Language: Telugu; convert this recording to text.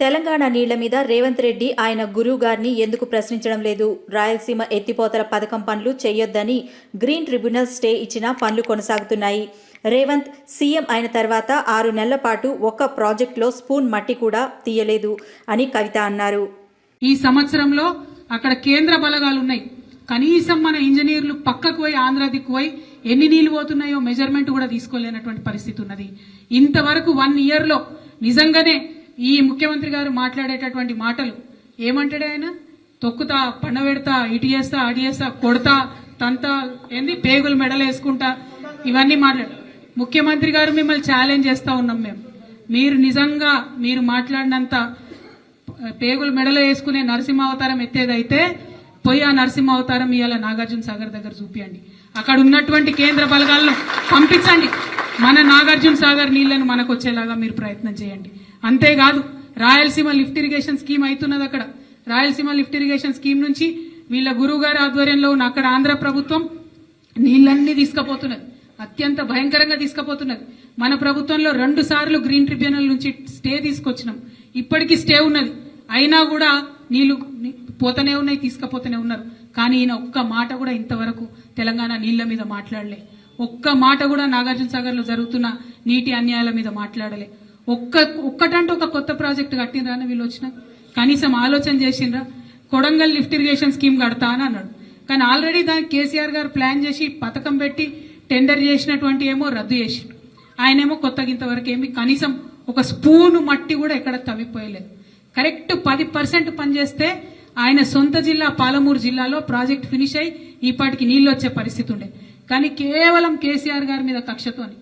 తెలంగాణ నీళ్ళ మీద రేవంత్ రెడ్డి ఆయన గురువు గారిని ఎందుకు ప్రశ్నించడం లేదు? రాయలసీమ ఎత్తిపోతల పథకం పనులు చేయొద్దని గ్రీన్ ట్రిబ్యునల్ స్టే ఇచ్చిన పనులు కొనసాగుతున్నాయి. రేవంత్ సీఎం అయిన తర్వాత ఆరు నెలల పాటు ఒక్క ప్రాజెక్టులో స్పూన్ మట్టి కూడా తీయలేదు అని కవిత అన్నారు. ఈ సంవత్సరంలో అక్కడ కేంద్ర బలగాలు ఉన్నాయి. కనీసం మన ఇంజనీర్లు పక్కకు పోయి ఆంధ్ర దిక్కు పోయి ఎన్ని నీళ్ళు పోతున్నాయో మెజర్మెంట్ కూడా తీసుకోలేనటువంటి పరిస్థితి ఉన్నది. ఇంతవరకు వన్ ఇయర్లో నిజంగానే ఈ ముఖ్యమంత్రి గారు మాట్లాడేటటువంటి మాటలు ఏమంటాడు ఆయన? తొక్కుతా పండబెడతా ఇటు చేస్తా అటు చేస్తా కొడతా తంతా ఏంది పేగులు మెడలు వేసుకుంటా ఇవన్నీ మాట్లాడు. ముఖ్యమంత్రి గారు మిమ్మల్ని ఛాలెంజ్ చేస్తా ఉన్నాం మేము. మీరు నిజంగా మీరు మాట్లాడినంత పేగులు మెడలో వేసుకునే నరసింహ అవతారం ఎత్తేదైతే పోయి ఆ నరసింహ అవతారం ఇవాళ నాగార్జున సాగర్ దగ్గర చూపియండి. అక్కడ ఉన్నటువంటి కేంద్ర బలగాలను పంపించండి. మన నాగార్జున సాగర్ నీళ్ళను మనకు వచ్చేలాగా మీరు ప్రయత్నం చేయండి. అంతేకాదు రాయలసీమ లిఫ్ట్ ఇరిగేషన్ స్కీమ్ అవుతున్నది అక్కడ. రాయలసీమ లిఫ్ట్ ఇరిగేషన్ స్కీమ్ నుంచి వీళ్ళ గురువు గారి ఆధ్వర్యంలో ఉన్న అక్కడ ఆంధ్ర ప్రభుత్వం నీళ్ళన్నీ తీసుకుపోతున్నది. అత్యంత భయంకరంగా తీసుకుపోతున్నది. మన ప్రభుత్వంలో రెండు సార్లు గ్రీన్ ట్రిబ్యునల్ నుంచి స్టే తీసుకొచ్చినాం. ఇప్పటికీ స్టే ఉన్నది. అయినా కూడా నీళ్ళు పోతనే ఉన్నాయి తీసుకుపోతూనే ఉన్నారు. కానీ ఈయన ఒక్క మాట కూడా ఇంతవరకు తెలంగాణ నీళ్ళ మీద మాట్లాడలే. ఒక్క మాట కూడా నాగార్జున సాగర్లో జరుగుతున్న నీటి అన్యాయాల మీద మాట్లాడలే. ఒక్క ఒక్కటంటే ఒక కొత్త ప్రాజెక్టు కట్టినరా అని వీళ్ళు వచ్చిన కనీసం ఆలోచన చేసిండ్రా కొడంగల్ లిఫ్ట్ ఇరిగేషన్ స్కీమ్ కడతా అని అన్నాడు. కానీ ఆల్రెడీ దానికి కేసీఆర్ గారు ప్లాన్ చేసి పథకం పెట్టి టెండర్ చేసినటువంటి ఏమో రద్దు చేసిండు. ఆయనేమో కొత్తగా ఇంతవరకు ఏమి కనీసం ఒక స్పూను మట్టి కూడా ఎక్కడ తవ్విపోయలేదు. కరెక్ట్ పది పర్సెంట్ పనిచేస్తే ఆయన సొంత జిల్లా పాలమూరు జిల్లాలో ప్రాజెక్ట్ ఫినిష్ అయి ఈపాటికి నీళ్ళు వచ్చే పరిస్థితి ఉండే. కానీ కేవలం కేసీఆర్ గారి మీద కక్షతోని